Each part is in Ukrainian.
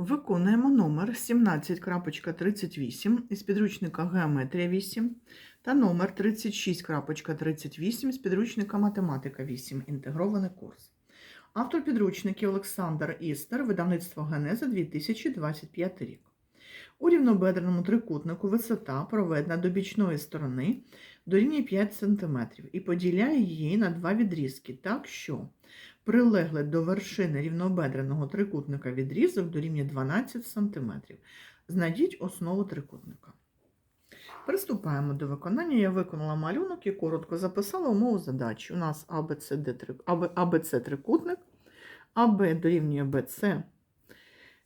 Виконуємо номер 17.38 із підручника Геометрія 8 та номер 36.38 з підручника Математика 8. Інтегрований курс. Автор підручників Олександр Істер, видавництво Генеза 2025 рік. У рівнобедреному трикутнику висота проведена до бічної сторони дорівнює 5 см і поділяє її на два відрізки так, що прилеглий до вершини рівнобедреного трикутника відрізок дорівнює 12 см. Знайдіть основу трикутника. Приступаємо до виконання. Я виконала малюнок і коротко записала умову задачі. У нас АБЦ трикутник, АБ дорівнює БЦ,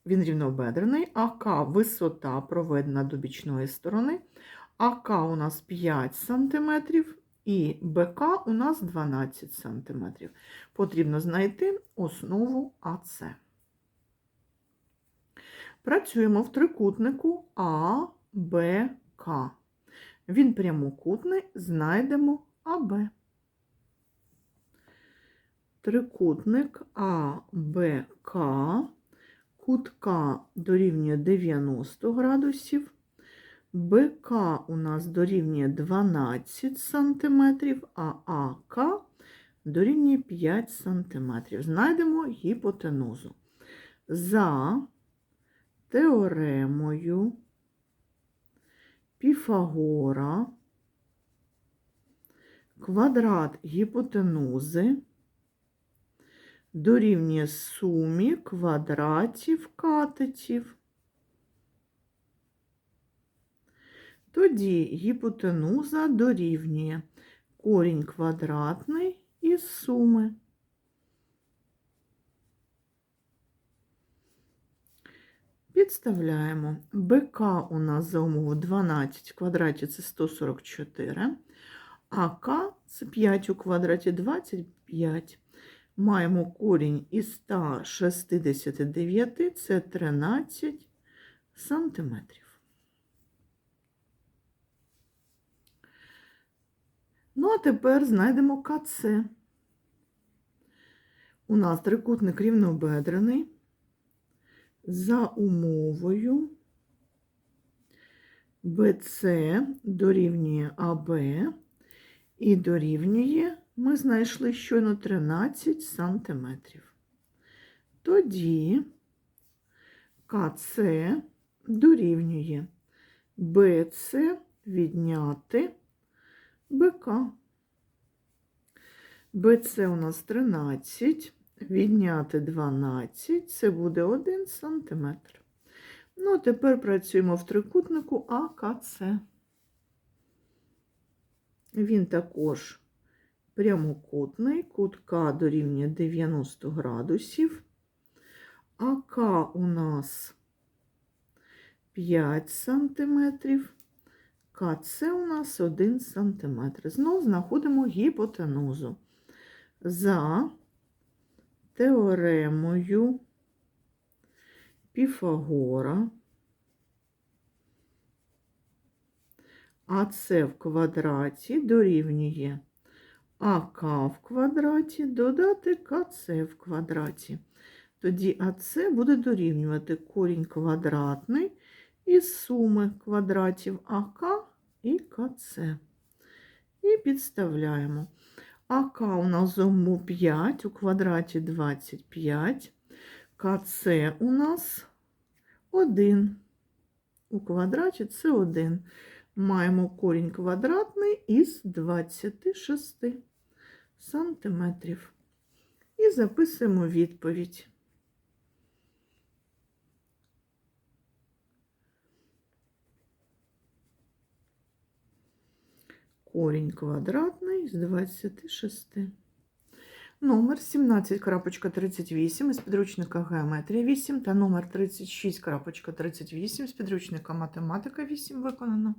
він рівнобедрений, АК висота проведена до бічної сторони, АК у нас 5 см, і БК у нас 12 см. Потрібно знайти основу АЦ. Працюємо в трикутнику АБК. Він прямокутний, знайдемо АБ. Трикутник АБК, кутка дорівнює 90 градусів. БК у нас дорівнює 12 см, а АК дорівнює 5 см. Знайдемо гіпотенузу. За теоремою Піфагора квадрат гіпотенузи дорівнює сумі квадратів катетів. Тоді гіпотенуза дорівнює корінь квадратний із суми. Підставляємо. БК у нас за умову 12 в квадраті це 144, а К це 5 у квадраті 25. Маємо корінь із 169, це 13 сантиметрів. Ну, а тепер знайдемо КЦ. У нас трикутник рівнобедрений за умовою БЦ дорівнює АБ і дорівнює, ми знайшли щойно 13 сантиметрів. Тоді КЦ дорівнює БЦ відняти БК. БЦ у нас 13, відняти 12, це буде 1 см. Ну, а тепер працюємо в трикутнику АКЦ. Він також прямокутний, кут К дорівнює 90 градусів. АК у нас 5 сантиметрів. КЦ у нас 1 см. Знову знаходимо гіпотенузу. За теоремою Піфагора АС в квадраті дорівнює АК в квадраті додати КЦ в квадраті. Тоді АС буде дорівнювати корінь квадратний із суми квадратів АК і КЦ. І підставляємо. АК у нас зому 5, у квадраті 25, КЦ у нас 1. У квадраті це 1. Маємо корінь квадратний із 26 сантиметрів. І записуємо відповідь. корінь квадратний з 26. Номер 17.38 із підручника Геометрія 8 та номер 36.38 з підручника Математика 8 виконано.